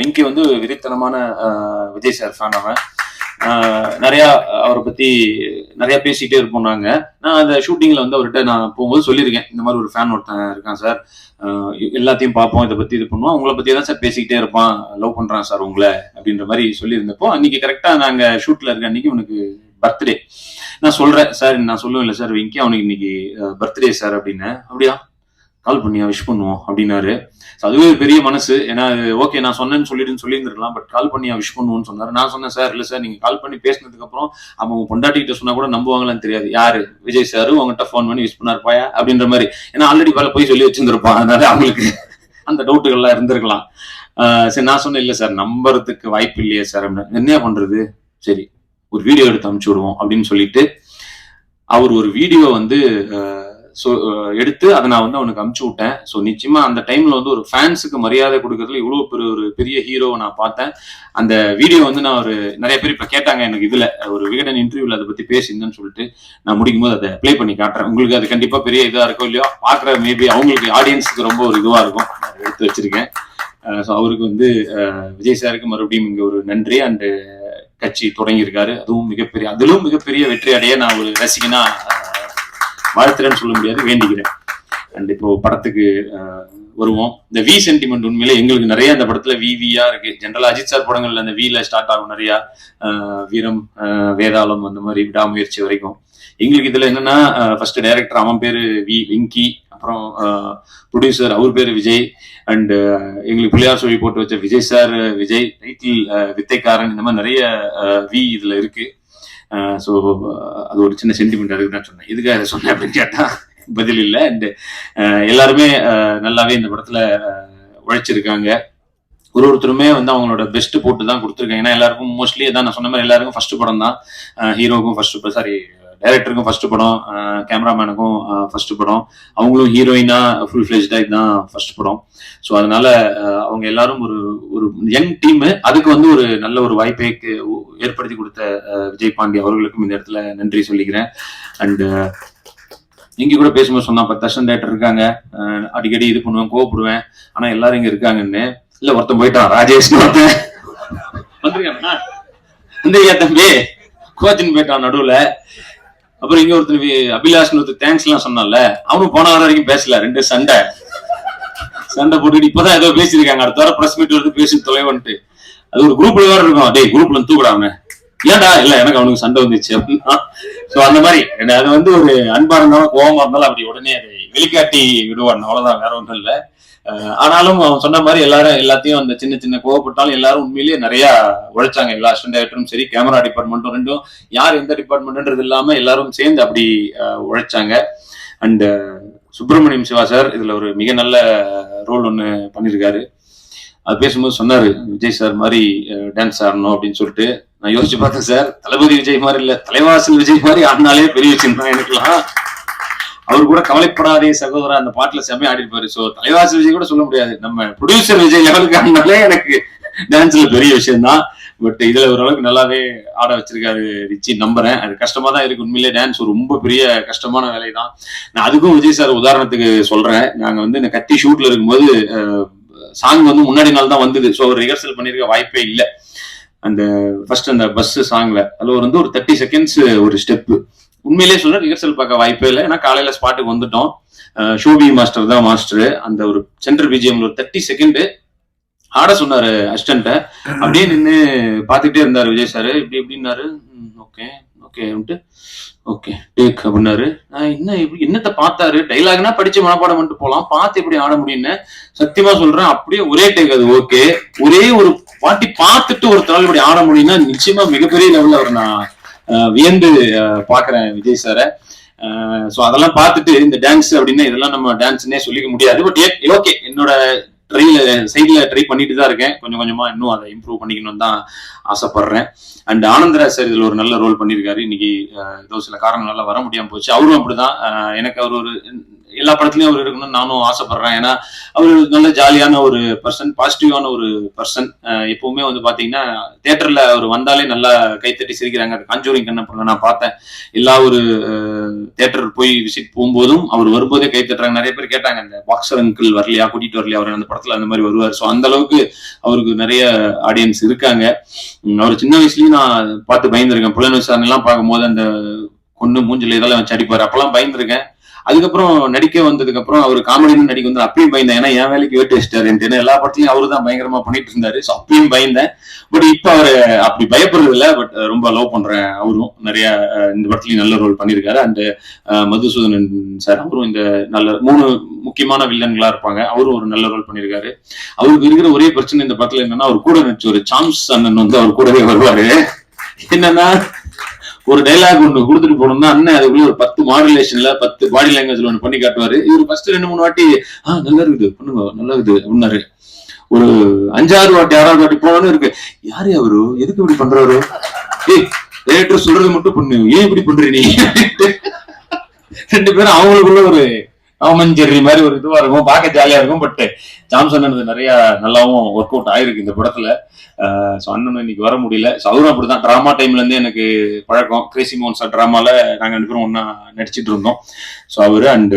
விங்கி வந்து விரித்தனமான Vijay sir fan அவன் நிறையா நிறைய அவரை பத்தி நிறைய பேசிட்டே இருப்போம் நாங்க. நான் அந்த ஷூட்டிங்ல வந்து அவர்கிட்ட நான் போகும்போது சொல்லியிருக்கேன். இந்த மாதிரி ஒரு ஃபேன் ஒருத்தன் இருக்கான் சார் எல்லாத்தையும் பார்ப்போம் இதை பத்தி இது பண்ணுவோம். உங்களை பத்தி தான் சார் பேசிக்கிட்டே இருப்பான். லவ் பண்றான் சார் உங்களை அப்படின்ற மாதிரி சொல்லியிருந்தப்போ அன்னைக்கு கரெக்டா நாங்க ஷூட்ல இருக்க அன்னைக்கு உனக்கு பர்த்டே நான் சொல்றேன் சார் நான் சொல்லுவேன் இல்லை சார் விங்கி அவனுக்கு இன்னைக்கு பர்த்டே சார் அப்படின்னு. அப்படியா? கால் பண்ணியா விஷ் பண்ணுவோம் அப்படின்னாரு. அதுவே பெரிய மனசு. ஏன்னா ஓகே நான் சொன்னேன்னு சொல்லிட்டு சொல்லியிருந்திருக்கலாம் பட் கால் பண்ணியா விஷ் பண்ணுவோம்னு சொன்னாரு. நான் சொன்னேன் சார் இல்லை சார் நீங்க கால் பண்ணி பேசினதுக்கு அப்புறம் அவங்க பொண்டாட்டிகிட்ட சொன்னா கூட நம்புவாங்களான்னு தெரியாது. யாரு? விஜய் சார் உங்ககிட்ட ஃபோன் பண்ணி விஷ் பண்ணார் பாயா அப்படின்ற மாதிரி. ஏன்னா ஆல்ரெடி வேலை போய் சொல்லி வச்சிருந்திருப்பான். அதனால அவங்களுக்கு அந்த டவுட்டுகள்லாம் இருந்திருக்கலாம். சரி நான் சொன்னேன் இல்லை சார் நம்புறதுக்கு வாய்ப்பு இல்லையே சார் அப்படின்னு என்ன பண்றது? சரி ஒரு வீடியோ எடுத்து அனுப்பிச்சு விடுவோம் அப்படின்னு சொல்லிட்டு அவர் ஒரு வீடியோ வந்து ஸோ uh, எடுத்து அதை நான் வந்து அவனுக்கு அமுச்சு விட்டேன். ஸோ நிச்சயமா அந்த டைம்ல வந்து ஒரு ஃபேன்ஸுக்கு மரியாதை கொடுக்கறதுல இவ்வளோ பெரிய ஒரு பெரிய ஹீரோவை நான் பார்த்தேன். அந்த வீடியோ வந்து நான் ஒரு நிறைய பேர் இப்போ கேட்டாங்க எனக்கு இதுல ஒரு விகடன் இன்டர்வியூல அதை பத்தி பேசியிருந்தேன்னு சொல்லிட்டு நான் முடிக்கும் போது அதை ப்ளே பண்ணி காட்டுறேன். உங்களுக்கு அது கண்டிப்பா பெரிய இதா இருக்கும் இல்லையோ பாக்குற மேபி அவங்களுக்கு ஆடியன்ஸுக்கு ரொம்ப ஒரு இதுவா இருக்கும். எடுத்து வச்சிருக்கேன். Uh, ஸோ அவருக்கு வந்து uh, விஜய் சாருக்கு மறுபடியும் இங்கே ஒரு நன்றி. அண்டு கட்சி தொடங்கியிருக்காரு. அதுவும் மிகப்பெரிய அதிலும் மிகப்பெரிய வெற்றி அடைய நான் ஒரு ரசிகனா வாழ்த்துறேன்னு சொல்ல முடியாது வேண்டிக்கிறேன். அண்ட் இப்போ படத்துக்கு வருவோம். இந்த வி சென்டிமெண்ட் உண்மையிலே எங்களுக்கு நிறைய அந்த படத்துல வி வியா இருக்கு. ஜென்ரலா அஜித் சார் படங்கள்ல அந்த வில ஸ்டார்ட் ஆகும் நிறைய. வீரம் வேதாளம் அந்த மாதிரி விடாமுயற்சி வரைக்கும். எங்களுக்கு இதுல என்னன்னா ஃபர்ஸ்ட் டைரக்டர் அவன் பேரு வி வெங்கி அப்புறம் ப்ரொடியூசர் அவர் பேரு விஜய். அண்ட் எங்களுக்கு பிள்ளையார் சொல்லி போட்டு வச்ச விஜய் சார் விஜய் டைட்டில் வித்தைக்காரன் இந்த மாதிரி நிறைய வி இதுல இருக்கு. ஸோ அது ஒரு சின்ன சென்டிமெண்ட் அதுக்கு தான் சொன்னேன். இதுக்காக அதை சொன்னேன் அப்படின்னு கேட்டால் பதில் இல்லை. அண்டு எல்லாருமே நல்லாவே இந்த படத்தில் உழைச்சிருக்காங்க. ஒரு ஒருத்தருமே வந்து அவங்களோட பெஸ்ட் போட்டு தான் கொடுத்துருக்காங்க. ஏன்னா எல்லாருக்கும் மோஸ்ட்லி அதான் நான் சொன்ன மாதிரி எல்லாருக்கும் ஃபர்ஸ்ட் படம் தான் ஹீரோவுக்கும் ஃபர்ஸ்ட் சாரி டைரக்டருக்கும் ஃபர்ஸ்ட் படம் கேமராமேனுக்கும் ஃபர்ஸ்ட் படம். அவங்களும் ஹீரோயினா ஃபுல் ஃபிளெஜ்டா இதுதான் ஃபர்ஸ்ட் படம். ஸோ அதனால அவங்க எல்லாரும் ஒரு ஒரு யங் டீம் அதுக்கு வந்து ஒரு நல்ல ஒரு வாய்ப்பை ஏற்படுத்தி கொடுத்த விஜய் பாண்டி அவர்களுக்கும் இந்த இடத்துல நன்றி சொல்லிக்கிறேன். அண்ட் இங்க கூட பேசும்போது சொன்னா பத்து வருஷம் தேட்டர் இருக்காங்க. அஹ், அடிக்கடி இது பண்ணுவேன் கோவப்படுவேன். ஆனா எல்லாரும் இங்க இருக்காங்கன்னு. இல்ல ஒருத்தன் போயிட்டான் ராஜேஷ் ஒருத்தன். வந்திருக்கானா வந்திருக்கியா தம்பி? கோச்சின் போயிட்டான் நடுவுல. அப்புறம் இங்க ஒருத்தர் அபிலாஷ்னு ஒருத்தர் தேங்க்ஸ் எல்லாம் சொன்னால அவனும் போன வாரம் வரைக்கும் பேசல ரெண்டு சண்டை. சண்டை போட்டுக்கிட்டு இப்பதான் ஏதோ பேசியிருக்காங்க. அடுத்த வாரம் பிரஸ் மீட் வந்து பேசி தொலைவன்ட்டு. அது ஒரு குரூப்ல வேற இருக்கும். அதே குரூப்ல தூக்கிடாம. ஏன்டா? இல்ல எனக்கு அவனுக்கு சண்டை வந்துச்சு அப்படின்னா. சோ அந்த மாதிரி. அது வந்து ஒரு அன்பா இருந்தாலும் கோவமா இருந்தாலும் அப்படி உடனே அதை வெளிக்காட்டி விடுவான். அவ்வளவுதான். வேற ஒன்றும் இல்லை. ஆனாலும் அவன் சொன்ன மாதிரி எல்லாரும் எல்லாத்தையும் அந்த சின்ன சின்ன கோவப்பட்டாலும் எல்லாரும் உண்மையிலேயே நிறைய உழைச்சாங்க. எல்லா அசிஸ்டன்ட் டைரக்டரும் சரி கேமரா டிபார்ட்மெண்ட்டும் ரெண்டும். யார் எந்த டிபார்ட்மெண்ட்ன்றது இல்லாம எல்லாரும் சேர்ந்து அப்படி உழைச்சாங்க. அண்ட் சுப்பிரமணியம் சிவா சார் இதுல ஒரு மிக நல்ல ரோல் ஒன்று பண்ணியிருக்காரு அது பேசும்போது சொன்னாரு விஜய் சார் மாதிரி டான்ஸ் ஆடணும் அப்படின்னு சொல்லிட்டு. நான் யோசிச்சு பார்த்தேன் சார் தளபதி விஜய் மாதிரி இல்ல தலைவாசல் விஜய் மாதிரி ஆடினாலே பெரிய விஷயம் தான் எனக்குலாம் அவர் கூட கவலைப்படாதே சகோதரா அந்த பாட்டுல செம்மையா ஆடிருப்பாரு. சோ தலைவாசல் விஜய் கூட சொல்ல முடியாது. நம்ம ப்ரொடியூசர் விஜய் லெவலுக்கு ஆனாலே எனக்கு டான்ஸ்ல பெரிய விஷயம் தான் பட் இதுல ஓரளவுக்கு நல்லாவே ஆட வச்சிருக்காரு ரிச்சி. நம்புறேன். அது கஷ்டமா தான் இருக்கு. உண்மையிலே டான்ஸ் ரொம்ப பெரிய கஷ்டமான வேலை தான் நான் அதுக்கும் விஜய் சார் உதாரணத்துக்கு சொல்றேன். நாங்க வந்து இந்த கத்தி ஷூட்ல இருக்கும்போது சாங் வந்து முன்னாடி நாள் தான் வந்தது. ஸோ ஒரு ரிஹர்சல் பண்ணிருக்க வாய்ப்பே இல்லை. அந்த ஃபர்ஸ்ட் அந்த பஸ் சாங்ல அதுல வந்து ஒரு தேர்ட்டி செகண்ட்ஸ் ஒரு ஸ்டெப்பு உண்மையிலேயே சொல்ல ரிஹர்சல் பார்க்க வாய்ப்பே இல்லை. ஏன்னா காலையில ஸ்பாட்டுக்கு வந்துட்டோம். ஷூபி மாஸ்டர் தான் மாஸ்டர் அந்த ஒரு சென்ட்ரல் பிஜிஎம்ல ஒரு தேர்ட்டி செகண்ட் ஆட சொன்னாரு அசிஸ்டன்ட்ட அப்படியே நின்று பார்த்துட்டே இருந்தாரு விஜய் சார் இப்படி இப்படின்னாரு. ஓகே ஓகே ஓகே டேக் அப்படின்னாரு. நான் என்ன இப்படி என்னத்த பார்த்தாரு? டைலாக்னா படிச்சு மனப்பாடம் பண்ணிட்டு போலாம். பார்த்து எப்படி ஆட முடியும்னு சத்தியமா சொல்றேன். அப்படியே ஒரே டேக் அது ஓகே ஒரே ஒரு வாட்டி பார்த்துட்டு ஒரு இப்படி ஆட முடியும்னா நிச்சயமா மிகப்பெரிய லெவல்ல அவர் நான் வியந்து பாக்குறேன் விஜய் சாரை ஸோ அதெல்லாம் பார்த்துட்டு இந்த டான்ஸ் அப்படின்னா இதெல்லாம் நம்ம டான்ஸ்னே சொல்லிக்க முடியாது. பட் ஓகே என்னோட ட்ரைல சைட்ல ட்ரை பண்ணிட்டு தான் இருக்கேன். கொஞ்சம் கொஞ்சமா இன்னும் அதை இம்ப்ரூவ் பண்ணிக்கணும் தான் ஆசைப்படுறேன். அண்ட் ஆனந்தராஜ் சார் இதுல ஒரு நல்ல ரோல் பண்ணியிருக்காரு இன்னைக்கு ஏதோ சில காரணங்களால வர முடியாம போச்சு. அவரும் அப்படிதான். எனக்கு அவர் ஒரு எல்லா படத்துலயும் அவர் இருக்கணும்னு நானும் ஆசைப்படுறேன். ஏன்னா அவர் நல்ல ஜாலியான ஒரு பர்சன் பாசிட்டிவான ஒரு பர்சன் எப்பவுமே வந்து பாத்தீங்கன்னா தேட்டர்ல அவர் வந்தாலே நல்லா கைத்தட்டி சிரிக்கிறாங்க. காஞ்சூரிங் கண்ண படம் நான் பார்த்தேன். எல்லா ஒரு தேட்டர் போய் விசிட் போகும்போதும் அவர் வரும்போதே கை தட்டுறாங்க. நிறைய பேர் கேட்டாங்க அந்த பாக்ஸர் அங்கிள் வரலையா? கூட்டிட்டு வரலையா? அவர் அந்த படத்துல அந்த மாதிரி வருவார். ஸோ அந்த அளவுக்கு அவருக்கு நிறைய ஆடியன்ஸ் இருக்காங்க. அவர் சின்ன வயசுலயும் நான் பார்த்து பயந்துருக்கேன். புலன் விசாரணை எல்லாம் பார்க்கும்போது அந்த கொண்டு மூஞ்சில இதெல்லாம் வச்சு அடிப்பார் அப்பெல்லாம் பயந்துருக்கேன். அதுக்கப்புறம் நடிக்க வந்ததுக்கு அப்புறம் அவர் காமெடினு நடிக்க வந்து அப்பயும் பயந்தேன். ஏன்னா என் வேலைக்கு வேட்டு வச்சுட்டாரு ஏன்னா எல்லா படத்துலையும் அவரு தான் பயங்கரமா பண்ணிட்டு இருந்தாரு. ஸோ அப்பயும் பயந்தேன். பட் இப்ப அவர் அப்படி பயப்படுறது இல்ல. பட் ரொம்ப லவ் பண்றேன் அவரும். நிறைய அஹ், இந்த படத்துலயும் நல்ல ரோல் பண்ணியிருக்காரு. அண்ட் மதுசூதனன் சார் அவரும் இந்த நல்ல மூணு முக்கியமான வில்லன்களா இருப்பாங்க. அவரும் ஒரு நல்ல ரோல் பண்ணியிருக்காரு. அவருக்கு இருக்கிற ஒரே பிரச்சனை இந்த படத்துல என்னன்னா அவர் கூட நடிச்ச ஒரு சாம்ஸ் அண்ணன் வந்து அவர் கூடவே வருவாரு. என்னன்னா ஒரு டைலாக் ஒண்ணு கொடுத்துட்டு போனோம்னா அண்ணன் அதுக்குள்ள ஒரு பத்து மாடுலேஷன்ல பத்து பாடி லாங்குவேஜ்ல ஒண்ணு பண்ணி காட்டுவாரு. இவர் ஃபர்ஸ்ட் ரெண்டு மூணு வாட்டி ஆஹ் நல்லா இருக்குது பண்ணுங்க நல்லா இருக்குது அப்படின்னாரு. ஒரு அஞ்சாறு வாட்டி ஆறாவது வாட்டி போனோன்னு இருக்கு. யாரு அவரு? எதுக்கு இப்படி பண்றாரு? ஏய் ரேட்டர் சொல்றது மட்டும் பண்ணு. ஏன் இப்படி பண்ற நீ? ரெண்டு பேரும் அவங்களுக்குள்ள ஒரு டாமன் மாதிரி ஒரு இதுவா இருக்கும். பார்க்க ஜாலியா இருக்கும். பட் ஜாம்சன் அண்ணனுக்கு நிறைய நல்லாவும் ஒர்க் அவுட் ஆயிருக்கு இந்த படத்துல. ஸோ அண்ணன் இன்னைக்கு வர முடியல. ஸோ அவரும் அப்படிதான். ட்ராமா டைம்ல இருந்தே எனக்கு பழக்கம். கிரேசி மோன்ஸா ட்ராமால நாங்க ரெண்டு பேரும் ஒன்னா நடிச்சிட்டு இருந்தோம். ஸோ அவரு அண்ட்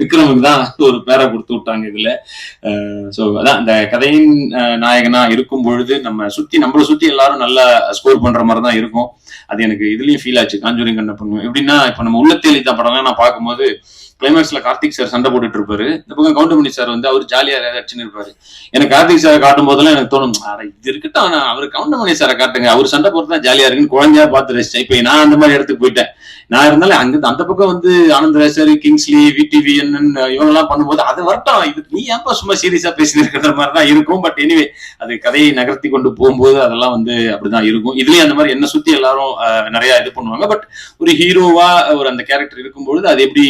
விக்ரமுக்கு தான் ஒரு பேரை கொடுத்து விட்டாங்க இதுல. ஸோ அதான் இந்த கதையின் நாயகனா இருக்கும் பொழுது நம்ம சுத்தி நம்மளை சுத்தி எல்லாரும் நல்லா ஸ்கோர் பண்ற மாதிரி தான் இருக்கும். அது எனக்கு இதுலயும் ஃபீல் ஆச்சு. காஞ்சூரிங் பண்ணுவோம் எப்படின்னா இப்ப நம்ம உள்ள தேலித்தா படம்லாம் நான் பார்க்கும்போது கிளைமேக்ஸ்ல கார்த்திக் சார் சண்டை போட்டுட்டு இருப்பாரு. இந்த பக்கம் கவுண்டமணி சார் வந்து அவர் ஜாலியா அடிச்சுன்னு இருப்பாரு. எனக்கு கார்த்திக் சாரை காட்டும் போதெல்லாம் எனக்கு தோணும் அட இது இருக்கட்டும் ஆனா அவர் கவுண்டமணி சாரை காட்டுங்க. அவர் சண்டை போட்டு தான் ஜாலியா இருக்குன்னு குழந்தையா பார்த்து ரசிச்சேன். இப்ப நான் அந்த மாதிரி இடத்துக்கு போயிட்டேன். நான் இருந்தாலும் அங்க அந்த பக்கம் வந்து ஆனந்த் ரேசர் கிங்ஸ்லி விடிவி இவங்க எல்லாம் பண்ணும்போது அது வரட்டும். இது நீ ஏன்பா சும்மா சீரியஸா பேசிட்டு இருக்கிற மாதிரி தான் இருக்கும். பட் எனிவே அது கதையை நகர்த்தி கொண்டு போகும்போது அதெல்லாம் வந்து அப்படிதான் இருக்கும். இதுலயும் அந்த மாதிரி என்ன சுத்தி எல்லாரும் நிறைய இது பண்ணுவாங்க. பட் ஒரு ஹீரோவா ஒரு அந்த கேரக்டர் இருக்கும்பொழுது அது எப்படி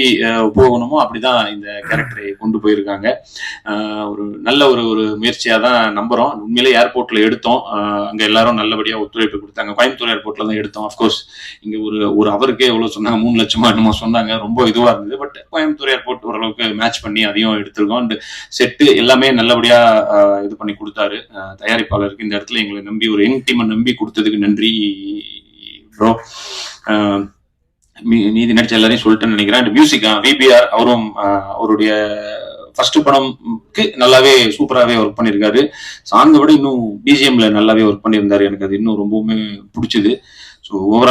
போகணுமோ அப்படிதான் இந்த கேரக்டரை கொண்டு போயிருக்காங்க. ஒரு நல்ல ஒரு ஒரு முயற்சியா தான் நம்புறோம். உண்மையிலே ஏர்போர்ட்ல எடுத்தோம். அங்க எல்லாரும் நல்லபடியா ஒத்துழைப்பு கொடுத்தாங்க. கோயம்புத்தூர் ஏர்போர்ட்ல தான் எடுத்தோம். அஃப்கோர்ஸ் இங்க ஒரு ஒரு அவருக்கே எவ்வளவு சொன்னாங்க? மூணு லட்சமா என்னமோ சொன்னாங்க. ரொம்ப இதுவா இருந்தது. பட் கோயம்புத்தூர் ஏர்போர்ட் ஓரளவுக்கு மேட்ச் பண்ணி அதையும் எடுத்திருக்கோம். அண்ட் செட்டு எல்லாமே நல்லபடியா இது பண்ணி கொடுத்தாரு. தயாரிப்பாளருக்கு இந்த இடத்துல எங்களை நம்பி ஒரு யங் டீமை நம்பி கொடுத்ததுக்கு நன்றி ப்ரோ மீதி நடிச்ச எல்லாரையும் சொல்லிட்டேன்னு நினைக்கிறேன். அண்ட் மியூசிக் விபிஆர் அவரும் அவருடைய ஃபர்ஸ்ட் படம்க்கு நல்லாவே சூப்பராகவே ஒர்க் பண்ணியிருக்காரு. சாங்கை விட இன்னும் பிஜிஎம்ல நல்லாவே ஒர்க் பண்ணியிருந்தாரு. எனக்கு அது இன்னும் ரொம்பவுமே பிடிச்சது. So overall